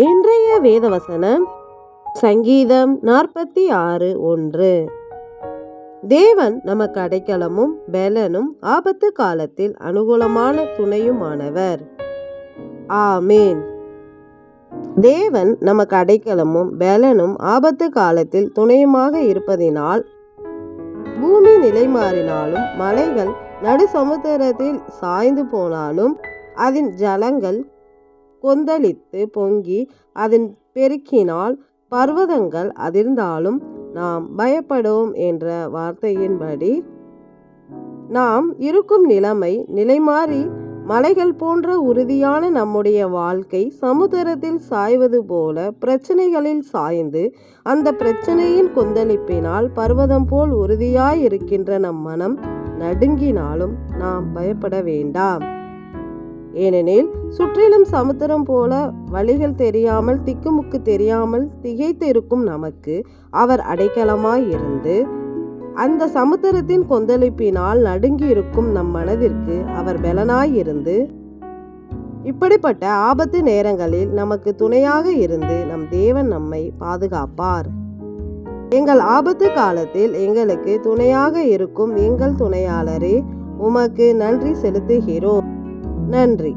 இன்றைய வேதவசனம் சங்கீதம் நாற்பத்தி ஆறு ஒன்று. தேவன் நமக்கு அடைக்கலமும் பெலனும் ஆபத்து காலத்தில் அனுகூலமான துணையுமானவர். ஆமேன். தேவன் நமக்கு அடைக்கலமும் பெலனும் ஆபத்து காலத்தில் துணையுமாக இருப்பதினால் பூமி நிலை மாறினாலும் மலைகள் நடு சமுத்திரத்தில் சாய்ந்து போனாலும் அதன் ஜலங்கள் கொந்தளித்து பொங்கி அதன் பெருக்கினால் பர்வதங்கள் அதிர்ந்தாலும் நாம் பயப்படுவோம் என்ற வார்த்தையின்படி நாம் இருக்கும் நிலைமை நிலைமாறி மலைகள் போன்ற உறுதியான நம்முடைய வாழ்க்கை சமுத்திரத்தில் சாய்வது போல பிரச்சனைகளில் சாய்ந்து அந்த பிரச்சனையின் கொந்தளிப்பினால் பர்வதம் போல் உறுதியாய் இருக்கின்ற நம் மனம் நடுங்கினாலும் நாம் பயப்பட வேண்டாம். ஏனெனில் சுற்றிலும் சமுத்திரம் போல வழிகள் தெரியாமல் திக்குமுக்கு தெரியாமல் திகைத்து இருக்கும் நமக்கு அவர் அடைக்கலமாய் இருந்து அந்த சமுத்திரத்தின் கொந்தளிப்பினால் நடுங்கி இருக்கும் நம் மனதிற்கு அவர் பலனாய் இருந்து இப்படிப்பட்ட ஆபத்து நேரங்களில் நமக்கு துணையாக இருந்து நம் தேவன் நம்மை பாதுகாப்பார். எங்கள் ஆபத்து காலத்தில் எங்களுக்கு துணையாக இருக்கும் எங்கள் துணையாளரே உமக்கு நன்றி செலுத்துகிறோம். நன்றி.